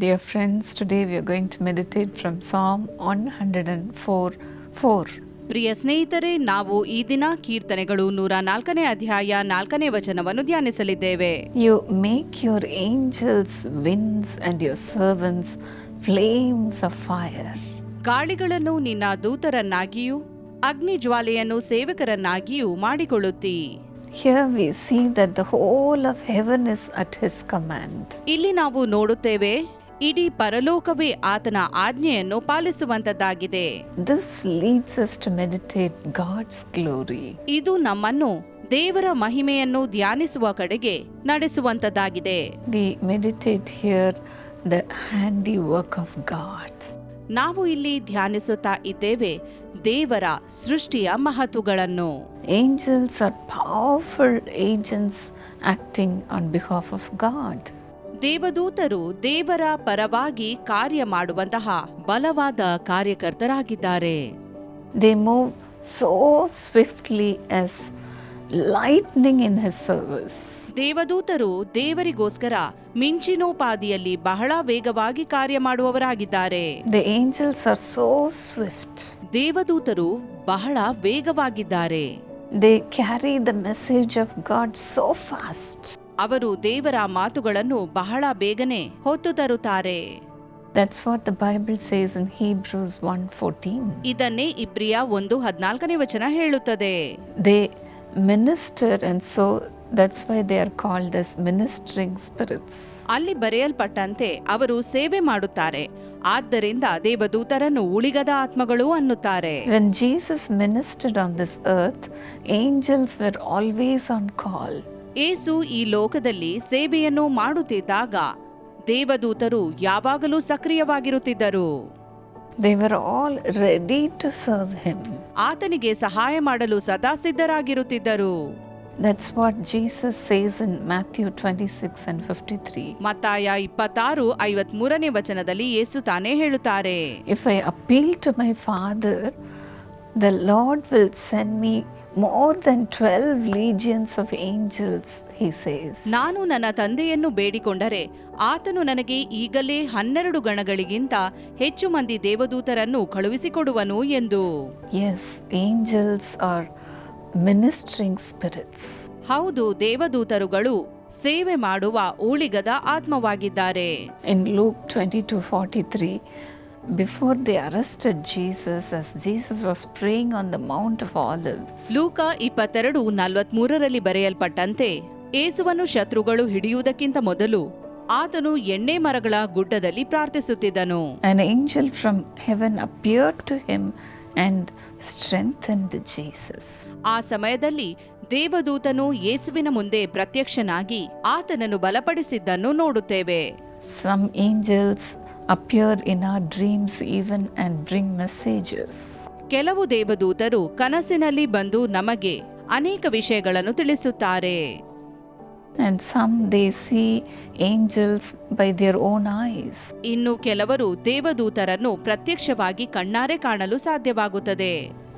Dear friends, today we are going to meditate from Psalm 104 4. ಪ್ರಿಯ ಸ್ನೇಹಿತರೆ ನಾವು ಈ ದಿನ ಕೀರ್ತನೆಗಳು ನೂರ ನಾಲ್ಕನೇ ಅಧ್ಯಾಯ ನಾಲ್ಕನೇ ವಚನವನ್ನು ಧ್ಯಾನಿಸಲಿದ್ದೇವೆ You make your angels winds and your servants flames of fire. ಗಾಳಿಗಳನ್ನು ನಿನ್ನ ದೂತರನ್ನಾಗಿಯೂ ಅಗ್ನಿ ಜ್ವಾಲೆಯನ್ನು ಸೇವಕರನ್ನಾಗಿಯೂ ಮಾಡಿಕೊಳ್ಳುತ್ತಿ Here we see that the whole of heaven is at his command. ಇಲ್ಲಿ ನಾವು ನೋಡುತ್ತೇವೆ ಇಡೀ ಪರಲೋಕವೇ ಆತನ ಆಜ್ಞೆಯನ್ನು ಪಾಲಿಸುವಂತದ್ದಾಗಿದೆ This leads us to meditate God's glory. ಇದು ನಮ್ಮನ್ನು ದೇವರ ಮಹಿಮೆಯನ್ನು ಧ್ಯಾನಿಸುವ ಕಡೆಗೆ ನಡೆಸುವಂತದ್ದಾಗಿದೆ We meditate here the work of God. ನಾವು ಇಲ್ಲಿ ಧ್ಯಾನಿಸುತ್ತಾ ಇದ್ದೇವೆ ದೇವರ ಸೃಷ್ಟಿಯ ಮಹತ್ವಗಳನ್ನು Angels are powerful agents acting on behalf of God. ದೇವದೂತರು ದೇವರ ಪರವಾಗಿ ಕಾರ್ಯ ಮಾಡುವಂತಹ ಬಲವಾದ ಕಾರ್ಯಕರ್ತರಾಗಿದ್ದಾರೆ. They move so swiftly as lightning in His service ದೇವದೂತರು ದೇವರಿಗೋಸ್ಕರ ಮಿಂಚಿನೋಪಾದಿಯಲ್ಲಿ ಬಹಳ ವೇಗವಾಗಿ ಕಾರ್ಯ ಮಾಡುವವರಾಗಿದ್ದಾರೆ. The angels are so swift ದೇವದೂತರು ಬಹಳ ವೇಗವಾಗಿದ್ದಾರೆ. They carry the message of God so fast. ಅವರು ದೇವರ ಮಾತುಗಳನ್ನು ಬಹಳ ಬೇಗನೆ ಹೊತ್ತು ತರುತ್ತಾರೆ That's what the Bible says in Hebrews 1:14. ಇದನ್ನೇ ಇಬ್ರಿಯ ಒಂದು ಹದ್ನಾಲ್ಕನೇ ವಚನ ಹೇಳುತ್ತದೆ They minister and so that's why they are called as ministering spirits. ಅಲ್ಲಿ ಬರೆಯಲ್ಪಟ್ಟಂತೆ ಅವರು ಸೇವೆ ಮಾಡುತ್ತಾರೆ ಆದ್ದರಿಂದ ದೇವದೂತರನ್ನು ಉಳಿಗದ ಆತ್ಮಗಳು ಅನ್ನುತ್ತಾರೆ When Jesus ministered on this earth, angels were always on call. ಏಸು ಈ ಲೋಕದಲ್ಲಿ ಸೇವೆಯನ್ನು ಮಾಡುತ್ತಿದ್ದಾಗ ದೇವದೂತರು ಯಾವಾಗಲೂ ಸಕ್ರಿಯವಾಗಿರುತ್ತಿದ್ದರು. ಆತನಿಗೆ ಸಹಾಯ ಮಾಡಲು ಸದಾ ಸಿದ್ಧರಾಗಿರುತ್ತಿದ್ದರು. That's what Jesus says in Matthew 26 and 53. ಮತ್ತಾಯ ಇಪ್ಪತ್ತಾರು ಐವತ್ಮೂರನೇ ವಚನದಲ್ಲಿ ಯೇಸು ತಾನೇ ಹೇಳುತ್ತಾರೆ. If I appeal to my Father, the Lord will send me more than 12 legions of angels, he says ನಾನು ನನ್ನ ತಂದೆಯನ್ನು ಬೇಡಿಕೊಂಡರೆ ಆತನು ನನಗೆ ಈಗಲೇ ಹನ್ನೆರಡು ಗಣಗಳಿಗಿಂತ ಹೆಚ್ಚು ಮಂದಿ ದೇವದೂತರನ್ನು ಕಳುಹಿಸಿಕೊಡುವನು ಎಂದು. As angels are ministering spirits ಹೌದು ದೇವದೂತರುಗಳು ಸೇವೆ ಮಾಡುವ ಊಳಿಗದ ಆತ್ಮವಾಗಿದ್ದಾರೆ. In Luke 22 43, before they arrested Jesus, as Jesus was praying on the Mount of Olives, ಲೂಕ ಇಪ್ಪತ್ತೆರಡು ನಲವತ್ಮೂರರಲ್ಲಿ ಬರೆಯಲ್ಪಟ್ಟಂತೆ ಏಸುವನ್ನು ಶತ್ರುಗಳು ಹಿಡಿಯುವುದಕ್ಕಿಂತ ಮೊದಲು ಆತನು ಎಣ್ಣೆ ಮರಗಳ ಗುಡ್ಡದಲ್ಲಿ ಪ್ರಾರ್ಥಿಸುತ್ತಿದ್ದನು. An angel from heaven appeared to him and strengthened Jesus. ಆ ಸಮಯದಲ್ಲಿ ದೇವದೂತನು ಯೇಸುವಿನ ಮುಂದೆ ಪ್ರತ್ಯಕ್ಷನಾಗಿ ಆತನನ್ನು ಬಲಪಡಿಸಿದ್ದನ್ನು ನೋಡುತ್ತೇವೆ. Some angels appear in our dreams even and bring messages. ಕೆಲವು ದೇವದೂತರು ಕನಸಿನಲ್ಲಿ ಬಂದು ನಮಗೆ ಅನೇಕ ವಿಷಯಗಳನ್ನು ತಿಳಿಸುತ್ತಾರೆ And some they see angels by their own eyes. ಇನ್ನು ಕೆಲವರು ದೇವದೂತರನ್ನು ಪ್ರತ್ಯಕ್ಷವಾಗಿ ಕಣ್ಣಾರೆ ಕಾಣಲು ಸಾಧ್ಯವಾಗುತ್ತದೆ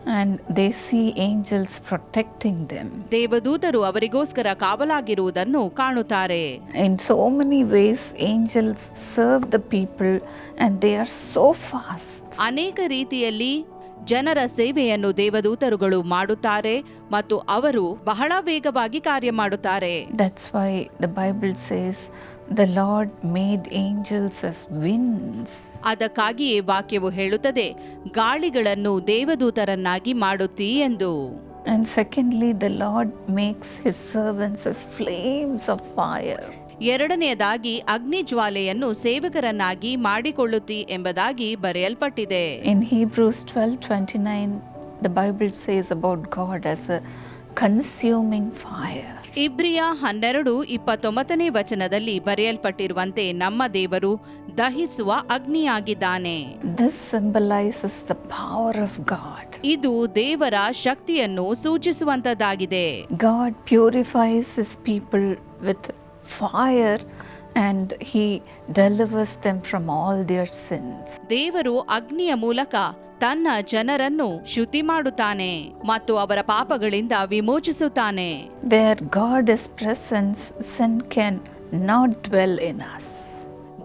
And they see angels protecting them. ದೇವದೂತರು ಅವರಿಗೋಸ್ಕರ ಕಾವಲಾಗಿರುವುದನ್ನು ಕಾಣುತ್ತಾರೆ In so many ways, angels serve the people and they are so fast. ಅನೇಕ ರೀತಿಯಲ್ಲಿ ಜನರ ಸೇವೆಯನ್ನು ದೇವದೂತರುಗಳು ಮಾಡುತ್ತಾರೆ ಮತ್ತು ಅವರು ಬಹಳ ವೇಗವಾಗಿ ಕಾರ್ಯ ಮಾಡುತ್ತಾರೆ That's why the Bible says the Lord made angels as winds. ಅದಕ್ಕಾಗಿಯೇ ವಾಕ್ಯವು ಹೇಳುತ್ತದೆ ಗಾಳಿಗಳನ್ನು ದೇವದೂತರನ್ನಾಗಿ ಮಾಡುತ್ತಿ ಎಂದು And secondly, the Lord makes his servants as flames of fire. ಎರಡನೆಯದಾಗಿ ಅಗ್ನಿ ಜ್ವಾಲೆಯನ್ನು ಸೇವಕರನ್ನಾಗಿ ಮಾಡಿಕೊಳ್ಳುತ್ತಿ ಎಂಬುದಾಗಿ ಬರೆಯಲ್ಪಟ್ಟಿದೆ In Hebrews 12:29, the Bible says about God as a consuming fire. ಇಬ್ರಿಯ ಹನ್ನೆರಡು ಇಪ್ಪತ್ತೊಂಬತ್ತನೇ ವಚನದಲ್ಲಿ ಬರೆಯಲ್ಪಟ್ಟಿರುವಂತೆ ನಮ್ಮ ದೇವರು ದಹಿಸುವ ಅಗ್ನಿಯಾಗಿದ್ದಾನೆ. ಇದು ದೇವರ ಶಕ್ತಿಯನ್ನು ಸೂಚಿಸುವಂತದ್ದಾಗಿದೆ. God purifies his people with fire and he delivers them from all their sins ದೇವರು ಅಗ್ನಿಯ ಮೂಲಕ ತನ್ನ ಜನರನ್ನು ಶುತಿ ಮಾಡುತ್ತಾನೆ ಮತ್ತು ಅವರ ಪಾಪಗಳಿಂದ ವಿಮೋಚಿಸುತ್ತಾನೆ. Where God is presence sin can not dwell in us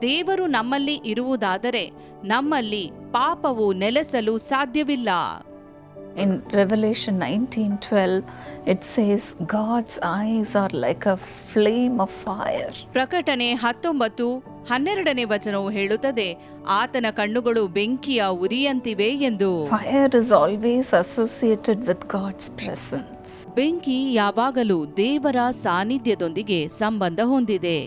ದೇವರು ನಮ್ಮಲ್ಲಿ ಇರುವುದಾದರೆ ನಮ್ಮಲ್ಲಿ ಪಾಪವು ನೆಲೆಸಲು ಸಾಧ್ಯವಿಲ್ಲ. In In nineteen 19:12, it says God's eyes are like a flame of fire ಪ್ರಕಟಣೆ ಹತ್ತೊಂಬತ್ತು ಹನ್ನೆರಡನೇ ವಚನವು ಹೇಳುತ್ತದೆ ಆತನ ಕಣ್ಣುಗಳು ಬೆಂಕಿಯ ಉರಿಯಂತಿವೆ ಎಂದು. Fire is always associated with God's presence ಬೆಂಕಿ ಯಾವಾಗಲೂ ದೇವರ ಸಾನ್ನಿಧ್ಯದೊಂದಿಗೆ ಸಂಬಂಧ ಹೊಂದಿದೆ.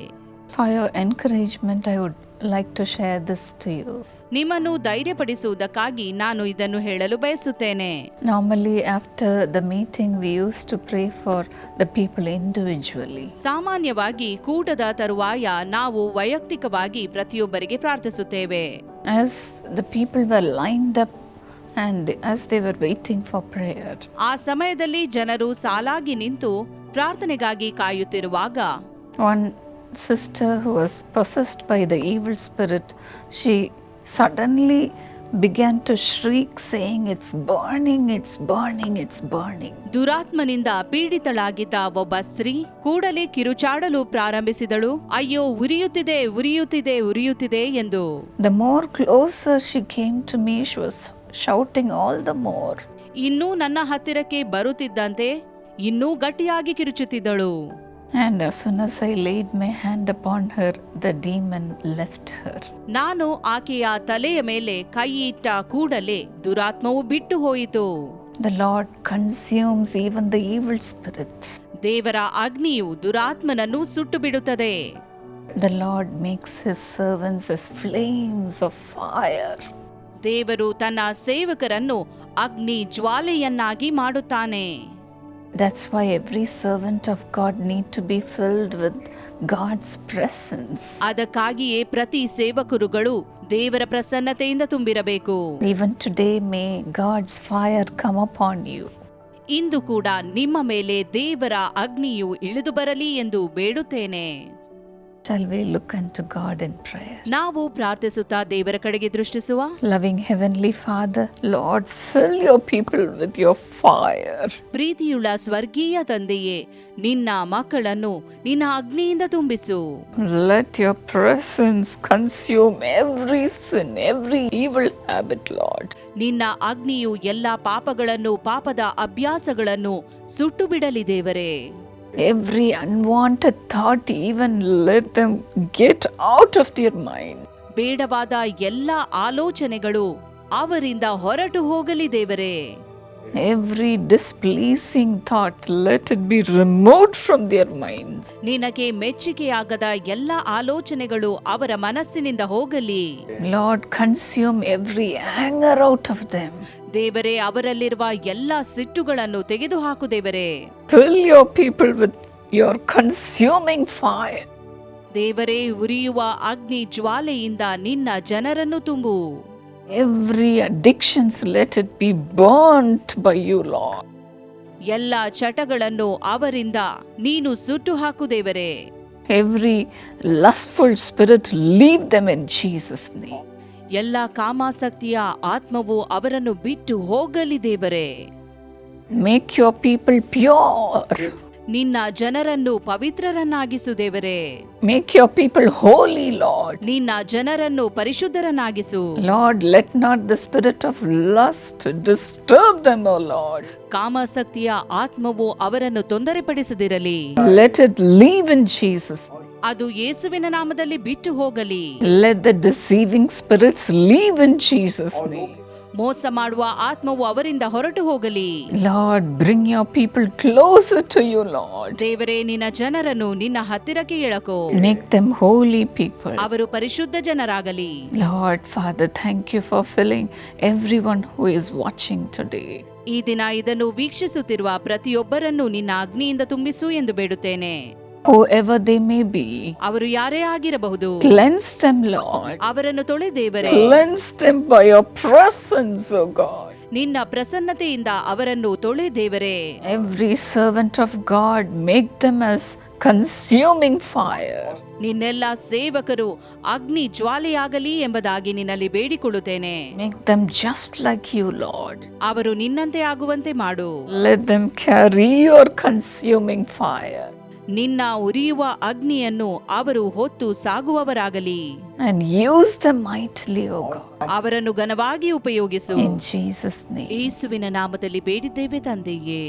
For your encouragement I would like to share this to you ನಿಮ್ಮನ್ನು ಧೈರ್ಯಪಡಿಸುವುದಕ್ಕಾಗಿ ನಾನು ಇದನ್ನು ಹೇಳಲು ಬಯಸುತ್ತೇನೆ. Normally after the meeting we use to pray for the people individually ಸಾಮಾನ್ಯವಾಗಿ ಕೂಟದ ತರುವಾಯ ನಾವು ವೈಯಕ್ತಿಕವಾಗಿ ಪ್ರತಿಯೊಬ್ಬರಿಗೆ ಪ್ರಾರ್ಥಿಸುತ್ತೇವೆ. As the people were lined up and as they were waiting for prayer ಆ ಸಮಯದಲ್ಲಿ ಜನರು ಸಾಲಾಗಿ ನಿಂತು ಪ್ರಾರ್ಥನೆಗಾಗಿ ಕಾಯುತ್ತಿರುವಾಗ one sister who was possessed by the evil spirit she suddenly began to shriek saying it's burning it's burning it's burning ದುರಾತ್ಮನಿಂದ ಪೀಡಿತಳಾಗಿದ್ದ ಒಬ್ಬ ಸ್ತ್ರೀ ಕೂಡಲೇ ಕಿರುಚಾಡಲು ಪ್ರಾರಂಭಿಸಿದಳು. ಅಯ್ಯೋ ಉರಿಯುತ್ತಿದೆ ಉರಿಯುತ್ತಿದೆ ಉರಿಯುತ್ತಿದೆ ಎಂದು. The more closer she came to me she shouting all the more ಇನ್ನೂ ನನ್ನ ಹತ್ತಿರಕ್ಕೆ ಬರುತ್ತಿದ್ದಂತೆ ಇನ್ನೂ ಗಟ್ಟಿಯಾಗಿ ಕಿರುಚುತ್ತಿದ್ದಳು. And as soon my hand upon her the demon left her ನಾನು ಆಕೆಯ ತಲೆಯ ಮೇಲೆ ಕೈಯಿಟ್ಟ ಕೂಡಲೇ ದುರಾತ್ಮವು ಬಿಟ್ಟು ಹೋಯಿತು. The Lord consumes even the evil spirit ದೇವರ ಅಗ್ನಿಯು ದುರಾತ್ಮನನ್ನು ಸುಟ್ಟು ಬಿಡುತ್ತದೆ the Lord makes his servants as flames of fire ದೇವರು ತನ್ನ ಸೇವಕರನ್ನು ಅಗ್ನಿ ಜ್ವಾಲೆಯನ್ನಾಗಿ ಮಾಡುತ್ತಾನೆ. That's why every servant of God need to be filled with God's presence. ಅದಕ್ಕಾಗಿಯೇ ಪ್ರತಿ ಸೇವಕರುಗಳು ದೇವರ ಪ್ರಸನ್ನತೆಯಿಂದ ತುಂಬಿರಬೇಕು Even today, may God's fire come upon you. ಇಂದು ಕೂಡ ನಿಮ್ಮ ಮೇಲೆ ದೇವರ ಅಗ್ನಿಯು ಇಳಿದು ಬರಲಿ ಎಂದು ಬೇಡುತ್ತೇನೆ Shall we look unto God in prayer? ನಾವು ಪ್ರಾರ್ಥಿಸುತ್ತಾ ದೇವರ ಕಡೆಗೆ ದೃಷ್ಟಿಸುವ Loving Heavenly Father, Lord, fill your people with your fire. ಪ್ರೀತಿಯುಳ್ಳ ಸ್ವರ್ಗೀಯ ತಂದೆಯೇ ನಿನ್ನ ಮಕ್ಕಳನ್ನು ನಿನ್ನ ಅಗ್ನಿಯಿಂದ ತುಂಬಿಸು Let your presence consume every sin, every evil habit, Lord. ನಿನ್ನ ಅಗ್ನಿಯು ಎಲ್ಲ ಪಾಪಗಳನ್ನು ಪಾಪದ ಅಭ್ಯಾಸಗಳನ್ನು ಸುಟ್ಟು ಬಿಡಲಿ ದೇವರೇ Every unwanted thought, even let them get out of their mind. ಬೇಡವಾದ ಎಲ್ಲ ಆಲೋಚನೆಗಳು ಅವರಿಂದ ಹೊರಟು ಹೋಗಲಿ ದೇವರೇ every displeasing thought let it be remote from their mind ನಿನಗೆ ಮೆಚ್ಚುಗೆಯಾಗದ ಎಲ್ಲ ಆಲೋಚನೆಗಳು ಅವರ ಮನಸ್ಸಿನಿಂದ ಹೋಗಲಿ. Lord consume every anger out of them ದೇವರೇ ಅವರಲ್ಲಿರುವ ಎಲ್ಲ ಸಿಟ್ಟುಗಳನ್ನು ತೆಗೆದು ಹಾಕು ದೇವರೇ. Fill your people with your consuming fire ದೇವರೇ ಉರಿಯುವ ಅಗ್ನಿ ಜ್ವಾಲೆಯಿಂದ ನಿನ್ನ ಜನರನ್ನು ತುಂಬು. Every addictions let it be burnt by you Lord ಎಲ್ಲ ಚಟಗಳನ್ನು ಅವರಿಂದ ನೀನು ಸುಟ್ಟು ಹಾಕು ದೇವರೇ every lustful spirit leave them in Jesus ನೇ ಎಲ್ಲ ಕಾಮಾಸಕ್ತಿಯ ಆತ್ಮವು ಅವರನ್ನು ಬಿಟ್ಟು ಹೋಗಲಿ ದೇವರೇ. ಮೇಕ್ ಯುವರ್ ಪೀಪಲ್ ಪ್ಯೂರ್ ನಿನ್ನ ಜನರನ್ನು ಪವಿತ್ರರನ್ನಾಗಿಸು ದೇವರೇ. Make your people holy Lord ನಿನ್ನ ಜನರನ್ನು ಪರಿಶುದ್ಧರನ್ನಾಗಿಸು. Lord let not the spirit of lust disturb them O Lord ಕಾಮಾಸಕ್ತಿಯ ಆತ್ಮವು ಅವರನ್ನು ತೊಂದರೆಪಡಿಸದಿರಲಿ. Let it leave in Jesus ಅದು ಯೇಸುವಿನ ನಾಮದಲ್ಲಿ ಬಿಟ್ಟು ಹೋಗಲಿ. Let the deceiving spirits leave in Jesus name. ಮೋಸ ಮಾಡುವ ಆತ್ಮವು ಅವರಿಂದ ಹೊರಟು ಹೋಗಲಿ. Lord bring your people close to you Lord ದೇವರೇ ನಿನ್ನ ಜನರನ್ನು ನಿನ್ನ ಹತ್ತಿರಕ್ಕೆ ಎಳಕೋ ಮೇಕ್ ದಮ್ ಹೋಲಿ ಪೀಪಲ್ ಅವರು ಪರಿಶುದ್ಧ ಜನರಾಗಲಿ. Lord father thank you for filling everyone who is watching today ಈ ದಿನ ಇದನ್ನು ವೀಕ್ಷಿಸುತ್ತಿರುವ ಪ್ರತಿಯೊಬ್ಬರನ್ನು ನಿನ್ನ ಅಗ್ನಿಯಿಂದ ತುಂಬಿಸು ಎಂದು ಬೇಡುತ್ತೇನೆ. ಅವರು ಯಾರೇ ಆಗಿರಬಹುದು ಅವರನ್ನು ತೊಳೆ ದೇವರೇ. ನಿನ್ನ ಪ್ರಸನ್ನತೆಯಿಂದ ಅವರನ್ನು ತೊಳೆ ದೇವರೇ. Every servant of God make them consuming fire ನಿನ್ನೆಲ್ಲ ಸೇವಕರು ಅಗ್ನಿ ಜ್ವಾಲೆಯಾಗಲಿ ಎಂಬುದಾಗಿ ನಿನ್ನಲ್ಲಿ ಬೇಡಿಕೊಳ್ಳುತ್ತೇನೆ. Make them just like you Lord ಅವರು ನಿನ್ನಂತೆ ಆಗುವಂತೆ ಮಾಡು. Let them carry your consuming fire ನಿನ್ನ ಉರಿಯುವ ಅಗ್ನಿಯನ್ನು ಅವರು ಹೊತ್ತು ಸಾಗುವವರಾಗಲಿ and use them mightily, O God. ಅವರನ್ನು ಘನವಾಗಿ ಉಪಯೋಗಿಸು In Jesus' name. ಯೇಸುವಿನ ನಾಮದಲ್ಲಿ ಬೇಡಿದ್ದೇವೆ ತಂದೆಯೇ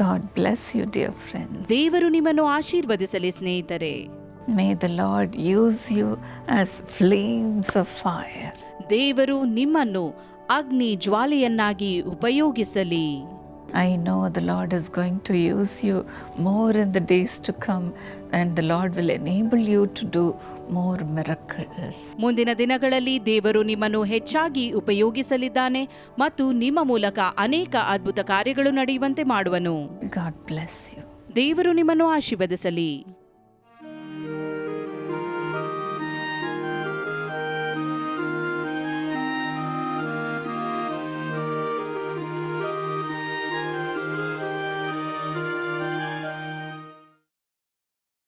God bless you, dear friends. ದೇವರು ನಿಮ್ಮನ್ನು ಆಶೀರ್ವದಿಸಲಿ ಸ್ನೇಹಿತರೆ May the Lord use you as flames of fire. ದೇವರು ನಿಮ್ಮನ್ನು ಅಗ್ನಿ ಜ್ವಾಲೆಯನ್ನಾಗಿ ಉಪಯೋಗಿಸಲಿ I know the Lord is going to use you more in the days to come, and the Lord will enable you to do more miracles. ಮುಂದಿನ ದಿನಗಳಲ್ಲಿ ದೇವರು ನಿಮ್ಮನ್ನು ಹೆಚ್ಚಾಗಿ ಉಪಯೋಗಿಸಲಿದ್ದಾನೆ ಮತ್ತು ನಿಮ್ಮ ಮೂಲಕ ಅನೇಕ ಅದ್ಭುತ ಕಾರ್ಯಗಳು ನಡೆಯುವಂತೆ ಮಾಡುವನು God bless you. ದೇವರು ನಿಮ್ಮನ್ನು ಆಶೀರ್ವದಿಸಲಿ